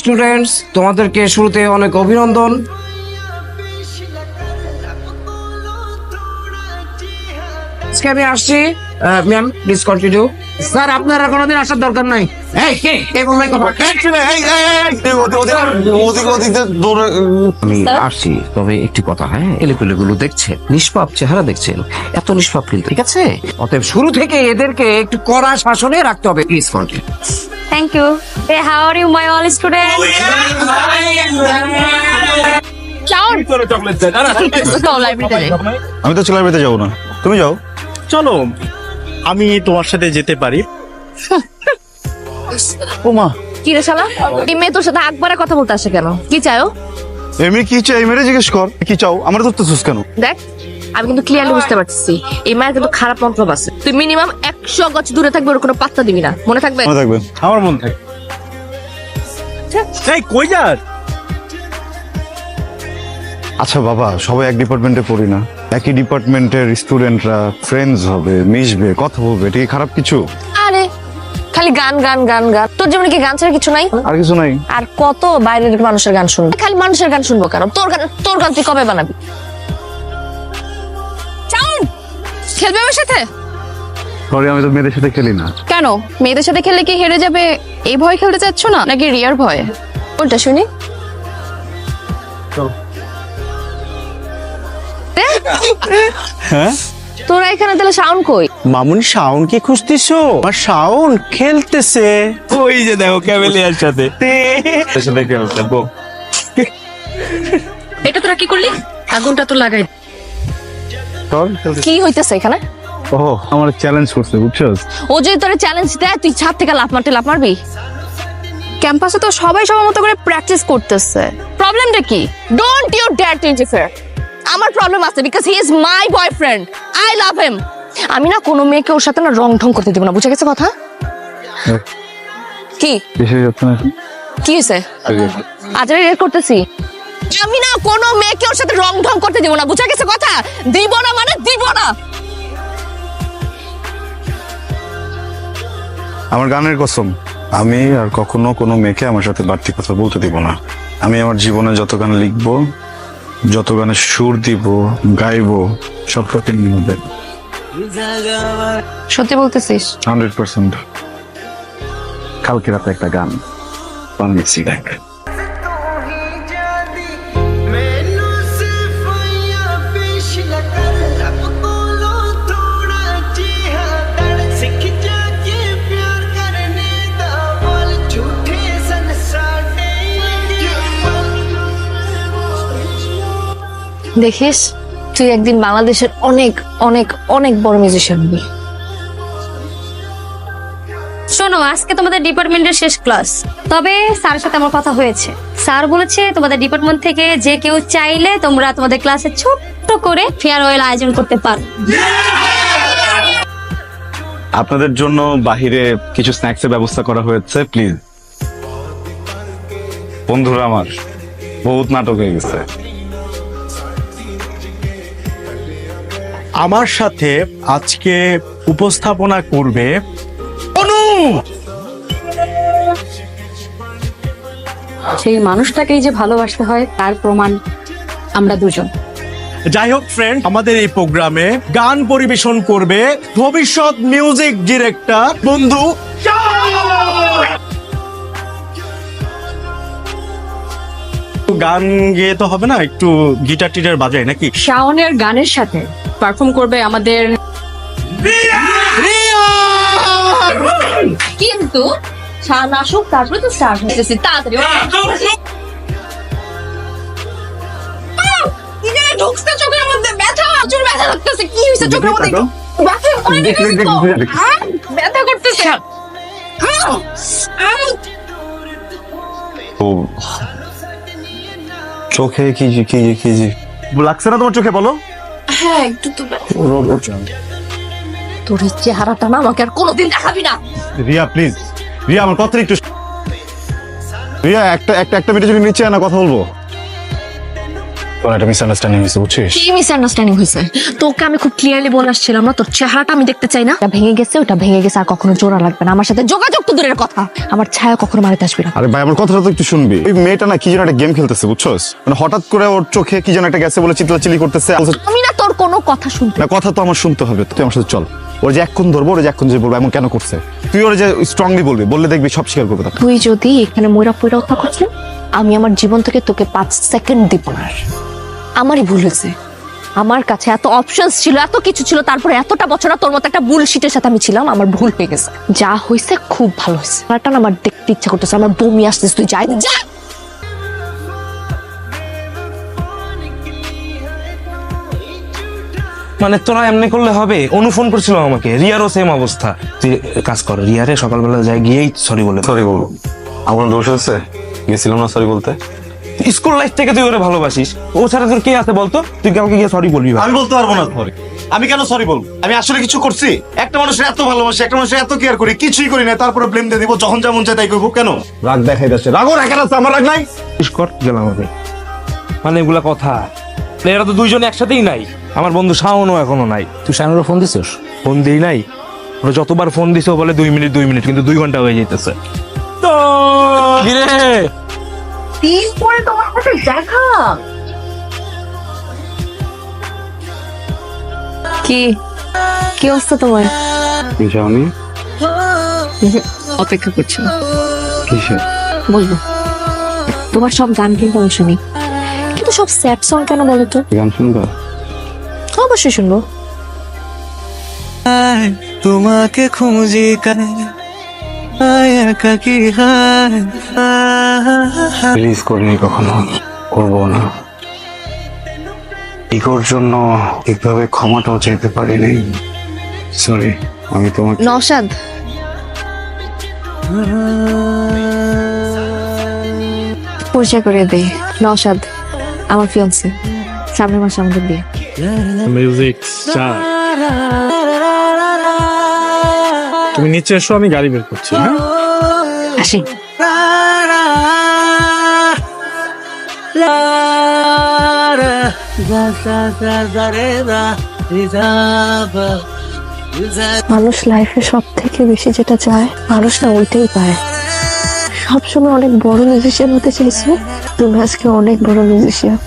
Students তোমাদেরকে শুরুতে অনেক অভিনন্দন। আজকে আমি আসছি ম্যাম প্লিজ কন্টিনিউ স্যার আপনার আর কোনোদিন আসার দরকার নাই। আসছি তবে একটি কথা হ্যাঁ? এলেপেলে গুলো দেখছেন নিষ্পাপ চেহারা দেখছেন এত নিষ্পাপ কিন্তু ঠিক আছে? অতএব শুরু থেকে এদেরকে একটু কড়া শাসনে রাখতে হবে please my all students? Ciao. Go library. আমি তো বেতে যাব না। তুমি যাও। চলো। আমি তোমার সাথে যেতে পারি। ও মা কি রে শালা? এই মেয়ে তোর সাথে একবারে কথা বলতে আসে কেন? কি চাও? এমনি কি চাই মেরে জিজ্ঞেস কর। কি চাও? আমার ধরতেছিস কেন? দেখ আমি কিন্তু ক্লিয়ারলি বুঝতে পারছি। এই মায়ের কিন্তু খারাপ মন্তব্য আছে। তুই মিনিমাম একশো গজ দূরে থাকবে ওর কোনো পাত্তা দিবি না। মনে থাকবে? মনে থাকবে। আমার মন থাকে। এই কই যাস? আচ্ছা বাবা সবাই এক ডিপার্টমেন্টে পড়ি না। একই ডিপার্টমেন্টের স্টুডেন্টরা ফ্রেন্ডস হবে মিশবে কথা বলবে এটা কি খারাপ কিছু? আরে খালি গান গান গান গান। তোর জীবনে কি গান ছাড়া কিছু নাই? আর কিছু নাই। আর কত বাইরের মানুষের গান শুনব? খালি মানুষের গান শুনব কেন? তোর গান তোর গান তুই কবে বানাবি? চাউন খেলবে আমার সাথে? সরি আমি তো মেয়েদের সাথে খেলি না। কেন? মেয়েদের সাথে খেললে কি হেরে যাবে? এই ভয় খেলতে চাচ্ছ না? নাকি রিয়ার ভয়ে? কোনটা শুনি। হ্যাঁ? তোরা এখানে তাহলে সাউন্ড কই? মামুনি কি খুঁজতেছো? আর শাওন খেলতেছে। ওই যে দেখো ক্যামেলিয়ার সাথে। এটা তোরা কি করলি? আগুনটা তো লাগাই কি হইতেছে এখানে? ও আমার চ্যালেঞ্জ করছে বুঝছস ও যদি তোর চ্যালেঞ্জ দেয় তুই ছাদ থেকে লাফ মারতে লাফ মারবি? ক্যাম্পাসে তো সবাই সবার মতো করে প্র্যাকটিস করতেছে। প্রবলেমটা কি? Don't you dare to interfere আমার প্রবলেম আছে because he is my boyfriend I love him আমি না কোনো মেয়েকে ওর সাথে না রং ঢং করতে দেবো না বুঝে গেছে কথা? কি? যাচ্ছে না কি হয়েছে? আজ আমি রেড করতেছি। আমি না কোনো মেয়েকে ওর সাথে রং ঢং করতে দিব না বুঝা গেছে কথা? দিব না মানে দিব না। আমার গানের কসম আমি আর কখনো কোনো মেয়েকে আমার সাথে বাড়তি কথা বলতে দিব না। আমি আমার জীবনে যত গান লিখব যত গানে সুর দিব গাইব সব প্রতিদিন মধ্যে সত্যি বলতেছিস? Hundred percent. কালকে রাতে একটা গান বানিয়েছি দেখ। দেখিস তুই একদিন বাংলাদেশের অনেক অনেক অনেক বড় মিউজিশিয়ান হবি। শোনো আজকে তোমাদের ডিপার্টমেন্টের শেষ ক্লাস তবে স্যারের সাথে আমার কথা হয়েছে। স্যার বলেছে তোমাদের ডিপার্টমেন্ট থেকে যে কেউ চাইলে তোমরা তোমাদের ক্লাসে ছোট্ট করে ফেয়ারওয়েল আয়োজন করতে পারো। আপনাদের জন্য বাহিরে কিছু স্ন্যাক্সের ব্যবস্থা করা হয়েছে প্লিজ বন্ধুরা আমার বহুত নাটক হয়ে গেছে। আমার সাথে আজকে উপস্থাপনা করবে অনু! সেই মানুষটাকেই যে ভালোবাসতে হয় তার প্রমাণ আমরা দুজন। যাই হোক ফ্রেন্ড আমাদের এই প্রোগ্রামে গান পরিবেশন করবে ভবিষ্যৎ মিউজিক ডিরেক্টর বন্ধু। গান গেয়ে তো হবে না একটু গিটার টিটার বাজায় নাকি? শাওনের গানের সাথে পারফর্ম করবে আমাদের কিন্তু আসুক তারপরে তো স্টার্ট হইতেছি তাড়াতাড়ি ঢুকছে চোখের মধ্যে ব্যথা প্রচুর ব্যথা লাগতেছে কি হয়েছে চোখের মধ্যে? ব্যথা অনেক বেশি তো। আহ, ব্যথা করতেছে। আহ, আহ। ও। চোখে কি যে কি যে কি যে লাগছে না তোমার চোখে বলো? হ্যাঁ একটু তো। তোর এই চেহারাটা না আমাকে আর কোনোদিন দেখাবি না। রিয়া প্লিজ রিয়া আমার কথা একটু রিয়া একটা একটা একটা মিনিট যদি নিচে আনা কথা বলব? কোন একটা মিসআন্ডারস্ট্যান্ডিং হয়েছে বুঝছিস? কি মিসআন্ডারস্ট্যান্ডিং হয়েছে? তোকে আমি খুব ক্লিয়ারলি বলে আসছিলাম না তোর চেহারাটা আমি দেখতে চাই না। ভেঙে গেছে ওটা ভেঙে গেছে আর কখনো জোড়া লাগবে না। আমার সাথে যোগাযোগ তো দূরের কথা। আমার ছায়া কখনো মারিতে আসবি না। আরে ভাই আমার কথাটা তো একটু শুনবি। ওই মেয়েটা না কি যেন একটা গেম খেলতেছে বুঝছস? মানে হঠাৎ করে ওর চোখে কি যেন একটা গেছে বলে চিল্লাচিল্লি করতেছে। আমি না তোর কোনো কথা শুনতে না কথা তো আমার শুনতে হবে তুই আমার সাথে চল। ওর যে এক্ষণ ধরবো ওর যে এক্ষণ যে বলব এমন কেন করছে? তুই ওর যে স্ট্রংলি বলবি বললে দেখবি সব স্বীকার করবে তুই যদি এখানে ময়রা পয়রা থাকছ আমি আমার জীবন থেকে তোকে পাঁচ সেকেন্ড দিব না। আর। আমারই ভুল হয়েছে। আমার কাছে এত অপশনস ছিল এত কিছু ছিল তারপরে এতটা বছর তোর মতো একটা বুলশিটের সাথে আমি ছিলাম আমার ভুল হয়ে গেছে। যা হয়েছে খুব ভালো হয়েছে। ব্যাপারটা আমার দেখতে ইচ্ছা করতেছে আমার বমি আসতেছে তুই যাই যা! মানে তোরা এমনি করলে হবে? অনু ফোন করছিল আমাকে রিয়ারও সেম অবস্থা। তুই কাজ কর রিয়ারে সকালবেলা যাই গিয়েই সরি বলে সরি বলব। আমার দোষ আছে? গেছিলাম না সরি বলতে? স্কুল লাইফ থেকে তুই ওরে ভালোবাসিস? ও ছাড়া তোর কে আছে বলতো? তুই কাউকে গিয়ে সরি বলবি আমি বলতে পারব না সরি আমি কেন সরি বলব? আমি আসলে কিছু করছি। একটা মানুষের এত ভালোবাসি একটা মানুষের এত কেয়ার করি কিছুই করি না তারপরে ব্লেম দিয়ে দিব যখন যেমন চাই তাই করব। কেন? রাগ দেখাই যাচ্ছে। রাগও রাখেন আছে আমার রাগ নাই। কর গেলাম আমি। মানে এগুলা কথা। এরা তো দুইজন একসাথেই নাই। আমার বন্ধু শাওনও এখনও নাই। তুই শানুরও ফোন দিছিস? ফোন দিই নাই। ওরা যতবার ফোন দিছে বলে দুই মিনিট দুই মিনিট কিন্তু দুই ঘণ্টা হয়ে যেতেছে তো দিন পরে তোমার সাথে দেখা। কি? কি অবস্থা তোমার? অপেক্ষা করছি। কিসে বলব। তোমার সব গান কিন্তু আমি শুনি। কিন্তু সব স্যাড সং কেন বলো তো? গান শুনবা? অবশ্যই শুনব। তোমাকে খুঁজি একাকি রিলিজ করিনি কখনো করব না। ইগোর জন্য ঠিকভাবে ক্ষমাটাও চাইতে পারিনি। সরি আমি তোমাকে নওশাদ। পরিচয় করে দেই। নওশাদ আমার ফিয়ন্সে সামনের মাসে আমাদের বিয়ে। মিউজিক তুমি নিচে এসো আমি গাড়ি বের করছি হ্যাঁ? আসি। মানুষ লাইফে সব থেকে বেশি যেটা চায় মানুষ না ওইটাই পায়। সবসময় অনেক বড় মিউজিশিয়ান হতে চাইছো তুমি আজকে অনেক বড় মিউজিশিয়ান